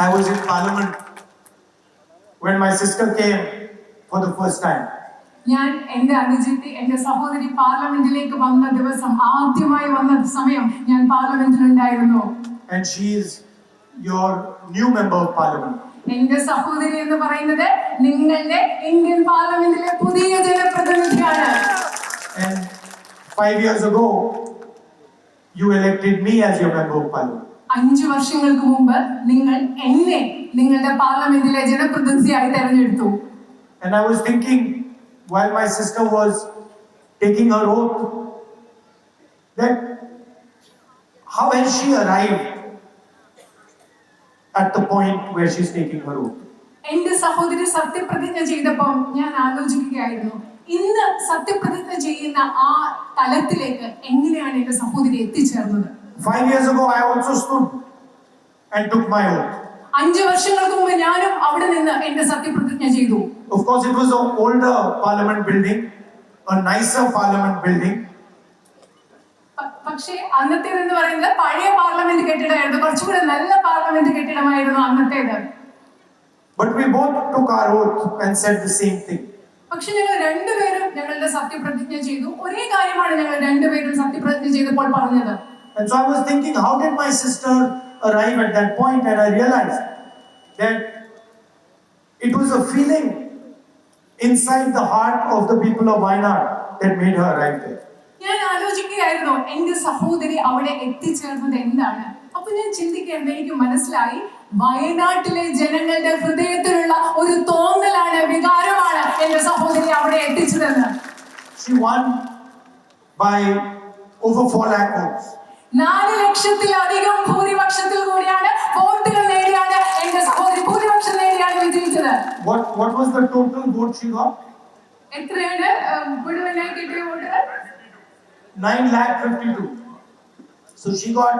I was in Parliament when my sister came for the first time. ഞാൻ എന്റെ അനുജത്തി എന്റെ സഹോദരി പാർലമെന്റിലേക്ക് വന്ന ദിവസം ആദ്യമായി വന്ന സമയം ഞാൻ പാർലമെന്റിലുണ്ടായിരുന്നു And she is your new member of Parliament. എന്റെ സഹോദരി എന്ന് പറയുന്നത് നിങ്ങളുടെ ഇന്ത്യൻ പാർലമെന്റിലെ പുതിയ ജനപ്രതിനിധിയാണ് And five years ago, you elected me as your member of Parliament. അഞ്ചു വർഷങ്ങൾക്ക് മുമ്പ് നിങ്ങൾ എന്നെ നിങ്ങളുടെ പാർലമെന്റിലെ ജനപ്രതിനിധിയായി തെരഞ്ഞെടുത്തു And I was thinking, while my sister was taking her oath, that how has she arrived at the point where she's taking her oath? എന്റെ സഹോദരി സത്യപ്രതിജ്ഞ ചെയ്തപ്പോൾ ഞാൻ ആലോചിക്കുകയായിരുന്നു ഇന്ന് സത്യപ്രതിജ്ഞ ചെയ്യുന്ന ആ തലത്തിലേക്ക് എങ്ങനെയാണ് എന്റെ സഹോദരി എത്തിച്ചേർന്നത് Five years ago, I also stood and took my oath. അഞ്ചു വർഷങ്ങൾക്ക് മുമ്പ് ഞാനും അവിടെ നിന്ന് എന്റെ സത്യപ്രതിജ്ഞ ചെയ്തു. Of course, it was an older parliament building, a nicer parliament building, പക്ഷേ പക്ഷേ അന്നത്തേതെന്ന് പറയുന്നത് പഴയ പാർലമെന്റ് കെട്ടിടമായിരുന്നു. കുറച്ചുകൂടെ നല്ല പാർലമെന്റ് കെട്ടിടമായിരുന്നു അന്നത്തേത്. But we both took our oath and said the same thing. പക്ഷെ ഞങ്ങൾ രണ്ടുപേരും ഞങ്ങളുടെ സത്യപ്രതിജ്ഞ ചെയ്തു. ഒരേ കാര്യമാണ് ഞങ്ങൾ രണ്ടുപേരും സത്യപ്രതിജ്ഞ ചെയ്തപ്പോൾ പറഞ്ഞത്. And so I was thinking, how did my sister arrive at that point? And I realized that it was a feeling inside the heart of the people of Wayanad that made her arrive there. ഞാൻ ആലോചിക്കുകയായിരുന്നു എന്റെ സഹോദരി അവിടെ എത്തിച്ചേർന്നത് എന്താണ് അപ്പൊ ഞാൻ ചിന്തിക്കുകയായിരുന്നു എനിക്ക് മനസ്സിലായി വയനാട്ടിലെ ജനങ്ങളുടെ ഹൃദയത്തിലുള്ള ഒരു തോന്നലാണ് വികാരമാണ് എന്റെ സഹോദരി അവിടെ എത്തിച്ചതെന്ന് She won by over 4 lakh votes. നാല് ലക്ഷത്തിലധികം ഭൂരിപക്ഷത്തിൽ കൂടിയാണ് വോട്ടുകൾ നേടിയാണ് എന്റെ സഹോദരി ഭൂരിപക്ഷം നേടിയാണ് വിജയിച്ചത് What, what was the total vote she got? എത്രയാണ് മുഴുവനായി കിട്ടിയ വോട്ടുകൾ 9 lakh 52. So she got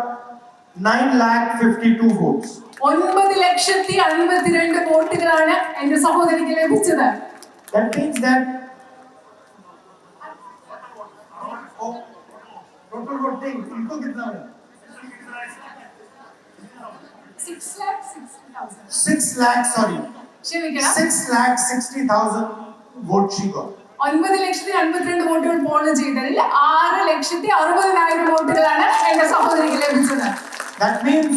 9 lakh 52 votes. ഒൻപത് ലക്ഷത്തി അൻപത്തിരണ്ട് വോട്ടുകളാണ് എന്റെ സഹോദരിക്ക് ലഭിച്ചത് That means that total voting इनको कितना है? Six lakh sixty thousand Six lakh, sorry, ക്ഷമിക്കണം six lakh sixty thousand votes she got. ഒൻപത് ലക്ഷത്തി അൻപത്തിരണ്ട് വോട്ടുകൾ പോൾ ചെയ്തതിൽ ആറ് ലക്ഷത്തി അറുപതിനായിരം വോട്ടുകളാണ് എന്റെ സഹോദരിക്ക് ലഭിച്ചത് That means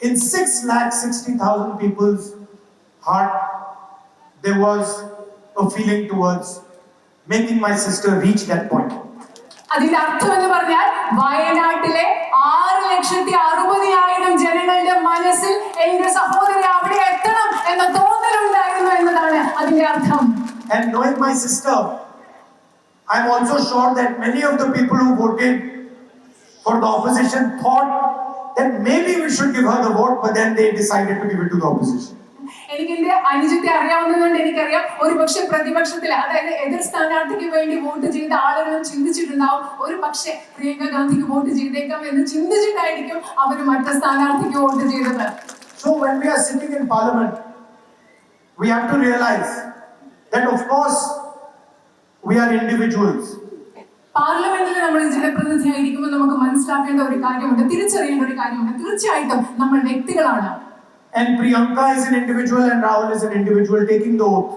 in six lakh sixty thousand people's heart, there was a feeling towards making my sister reach that point. അതിന്റെ അർത്ഥം എന്ന് പറഞ്ഞാൽ വയനാട്ടിലെ ആറ് ലക്ഷത്തി അറുപതിനായിരം ജനങ്ങളുടെ മനസ്സിൽ എന്റെ സഹോദരൻ അവിടെ എത്തണം എന്ന തോന്നലുണ്ടായിരുന്നു എന്നതാണ് അതിന്റെ അർത്ഥം And knowing my sister, I'm also sure that many of the people who voted for the opposition thought that maybe we should give her the vote, but then they decided to give it to the opposition. എനിക്ക് എന്റെ അനുജത്തെ അറിയാവുന്നതുകൊണ്ട് എനിക്കറിയാം. ഒരു പക്ഷെ പ്രതിപക്ഷത്തിൽ അതായത് എതിർ സ്ഥാനാർത്ഥിക്ക് വേണ്ടി vote ചെയ്ത ആളുകളും ചിന്തിച്ചിട്ടുണ്ടാവും. ഒരു പക്ഷെ പ്രിയങ്ക ഗാന്ധിക്ക് വോട്ട് ചെയ്തേക്കാം എന്ന് ചിന്തിച്ചിട്ടായിരിക്കും അവർ മറ്റ സ്ഥാനാർത്ഥിക്ക് വോട്ട് ചെയ്തത്. So when we are sitting in parliament, we have to realize that of course we are individuals. പാർലമെന്റിൽ നമ്മൾ ജനപ്രതിനിധിയായിരിക്കുമ്പോൾ നമുക്ക് മനസ്സിലാക്കേണ്ട ഒരു കാര്യമുണ്ട് തിരിച്ചറിയേണ്ട ഒരു കാര്യമുണ്ട്. തീർച്ചയായിട്ടും നമ്മൾ വ്യക്തികളാണ്. And Priyanka is an individual and Rahul is an individual taking the oath.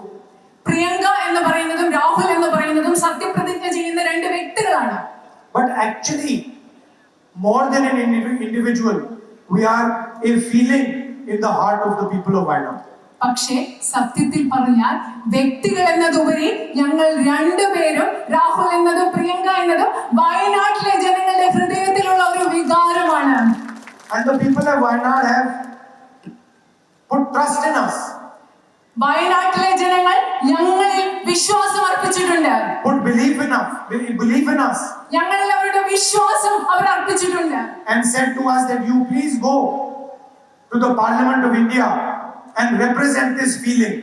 priyanka Priyanka എന്ന് പറയുന്നതും രാഹുൽ എന്ന് പറയുന്നതും സത്യപ്രതിജ്ഞ ചെയ്യുന്ന രണ്ട് വ്യക്തികളാണ് But actually, more than an indiv- individual, we are a feeling in the heart of the people of Wayanad. പക്ഷേ സത്യത്തിൽ പറഞ്ഞാൽ വ്യക്തികൾ എന്നതുപരി ഞങ്ങൾ രണ്ടുപേരും രാഹുൽ എന്നതും പ്രിയങ്ക എന്നതും വയനാട്ടിലെ ജനങ്ങളുടെ ഹൃദയത്തിലുള്ള ഒരു വികാരമാണ് And the people of Wayanad have put trust in us, വയനാട്ടിലെ ജനങ്ങൾ ഞങ്ങളിൽ വിശ്വാസം അർപ്പിച്ചിട്ടുണ്ട് put belief in us, be- belief in us, ഞങ്ങളിൽ അവരുടെ വിശ്വാസം അവർ അർപ്പിച്ചിട്ടുണ്ട് and said to us that you please go to the Parliament of India and represent this feeling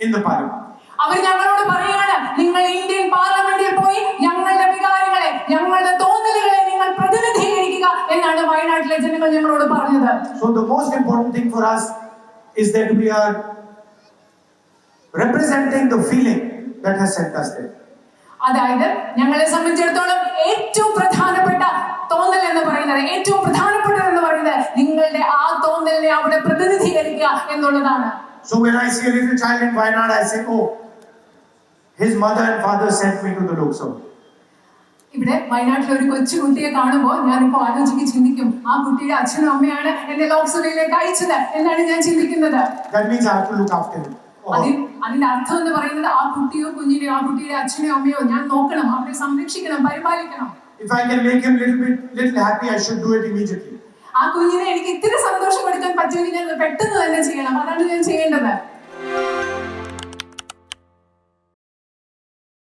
in the Parliament. അവർ ഞങ്ങളോട് പറയാണ് നിങ്ങൾ ഇന്ത്യൻ പാർലമെന്റിൽ പോയി ഞങ്ങളുടെ വികാരങ്ങളെ ഞങ്ങളുടെ തോന്നലുകളെ നിങ്ങൾ പ്രതിനിധീകരിക്കുക എന്നാണ് വയനാട്ടിലെ ജനങ്ങൾ ഞങ്ങളോട് പറഞ്ഞത് So the most important thing for us is that we are representing the feeling that has sent us there. അതായത് ഞങ്ങളെ സംബന്ധിച്ചിടത്തോളം ഏറ്റവും പ്രധാനപ്പെട്ട തോന്നൽ എന്ന് പറയുന്നത് ഏറ്റവും പ്രധാനപ്പെട്ടത് എന്ന് പറയുന്നത് നിങ്ങളുടെ ആ തോന്നലിനെ അവിടെ പ്രതിനിധീകരിക്കുക എന്നുള്ളതാണ് So when I see a little child in Wayanad, I say, oh, his mother and father sent me to the Lok Sabha. ഇവിടെ വയനാട്ടിലെ ഒരു കൊച്ചു കുട്ടിയെ കാണുമ്പോൾ ഞാനിപ്പോ ആലോചിക്കും ചിന്തിക്കും ആ കുട്ടിയുടെ അച്ഛനും അമ്മയാണ് എന്നെ ലോക്സഭയിലേക്ക് അയച്ചത്. എന്നാണ് ഞാൻ ചിന്തിക്കുന്നത്. Or അതിൽ അതിന്റെ അർത്ഥം എന്ന് പറയുന്നത് ആ കുട്ടിയോ കുഞ്ഞിനെയോ ആ കുട്ടിയുടെ അച്ഛനെയോ അമ്മയോ ഞാൻ നോക്കണം അവരെ സംരക്ഷിക്കണം പരിപാലിക്കണം. If I can make him little bit little happy, I should do it immediately. ആ കുഞ്ഞിനെ എനിക്ക് ഇത്തിരി സന്തോഷം കൊടുക്കാൻ പറ്റുമെങ്കിൽ ഞാൻ പെട്ടെന്ന് തന്നെ ചെയ്യണം. അതാണ് ഞാൻ ചെയ്യേണ്ടത്.